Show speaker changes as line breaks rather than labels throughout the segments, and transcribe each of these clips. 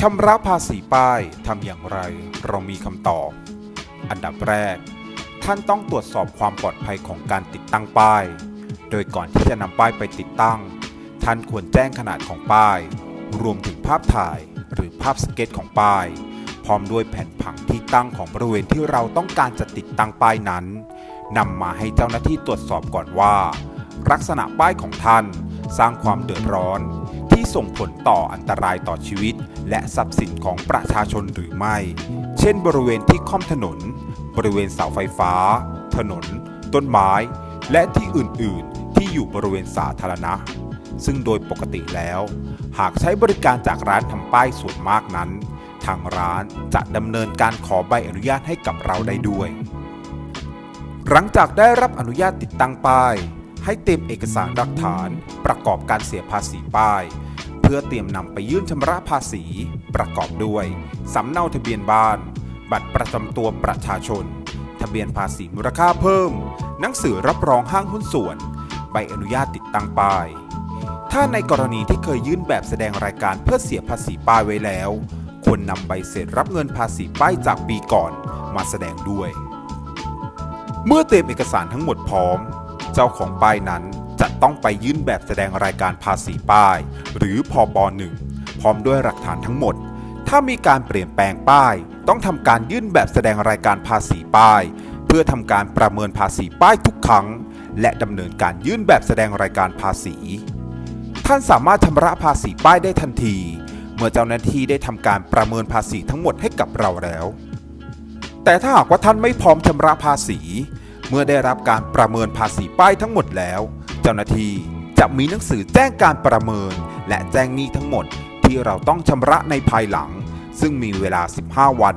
ชำระภาษีป้ายทำอย่างไร เรามีคำตอบ อันดับแรก ท่านต้องตรวจสอบความปลอดภัยของการติดตั้งป้าย โดยก่อนที่จะนำป้ายไปติดตั้ง ท่านควรแจ้งขนาดของป้าย รวมถึงภาพถ่ายหรือภาพสเก็ตของป้าย พร้อมด้วยแผ่นผังที่ตั้งของบริเวณที่เราต้องการจะติดตั้งป้ายนั้นนำมาให้เจ้าหน้าที่ตรวจสอบก่อนว่า ลักษณะป้ายของท่าน สร้างความเดือดร้อน ที่ส่งผลต่ออันตรายต่อชีวิต และทรัพย์สินของประชาชนหรือไม่ เช่น บริเวณที่ค่อมถนน บริเวณเสาไฟฟ้า ถนน ต้นไม้ และที่อื่น ๆ ที่อยู่บริเวณสาธารณะ ซึ่งโดยปกติแล้ว หากใช้บริการจากร้านทำป้ายส่วนมากนั้น ทางร้านจะดำเนินการขอใบอนุญาตให้กับเราได้ด้วย หลังจากได้รับอนุญาตติดตั้งป้าย ให้เตรียมเอกสารหลักฐานประกอบการเสียภาษีป้าย เพื่อเตรียมนำไปยื่นชำระภาษี ประกอบด้วยสำเนาทะเบียนบ้าน บัตรประจำตัวประชาชน ทะเบียนภาษีมูลค่าเพิ่ม หนังสือรับรองห้างหุ้นส่วน ใบอนุญาตติดตั้งป้าย ถ้าในกรณีที่เคยยื่นแบบแสดงรายการเพื่อเสียภาษีป้ายไว้แล้วควรนำใบเสร็จรับเงินภาษีป้ายจากปีก่อนมาแสดงด้วย เมื่อเตรียมเอกสารทั้งหมดพร้อม เจ้าของป้ายนั้น จะต้องไปยื่นแบบแสดงรายการภาษีป้าย หรือพป .1 พร้อมด้วยหลักฐานทั้งหมด ถ้ามีการเปลี่ยนแปลงป้าย ต้องทำการยื่นแบบแสดงรายการภาษีป้าย เพื่อทำการประเมินภาษีป้ายทุกครั้ง และดำเนินการยื่นแบบแสดงรายการภาษี ท่านสามารถชำระภาษีป้ายได้ทันที เมื่อเจ้าหน้าที่ได้ทำการประเมินภาษีทั้งหมดให้กับเราแล้ว แต่ถ้าหากว่าท่านไม่พร้อมชำระภาษี มื่อได้รับการประเมินภาษีป้ายทั้งหมดแล้ว เจ้าหน้าที่จะมีหนังสือแจ้งการประเมิน และแจ้งหนี้ทั้งหมดที่เราต้องชำระในภายหลัง ซึ่งมีเวลา 15 วัน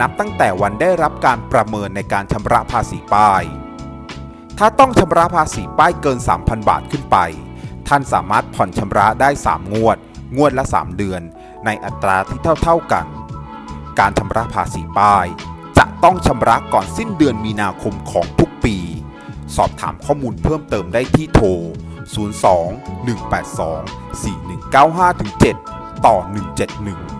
นับตั้งแต่วันได้รับการประเมินในการชำระภาษีป้าย ถ้าต้องชำระภาษีป้ายเกิน 3,000 บาทขึ้นไป ท่านสามารถผ่อนชำระได้ 3 งวด งวดละ 3 เดือน ในอัตราที่เท่า ๆกัน การชำระภาษีป้าย จะต้องชำระก่อนสิ้นเดือนมีนาคมของทุก สอบถามข้อมูลเพิ่มเติมได้ที่โทร 02 182 4195-7 ต่อ 171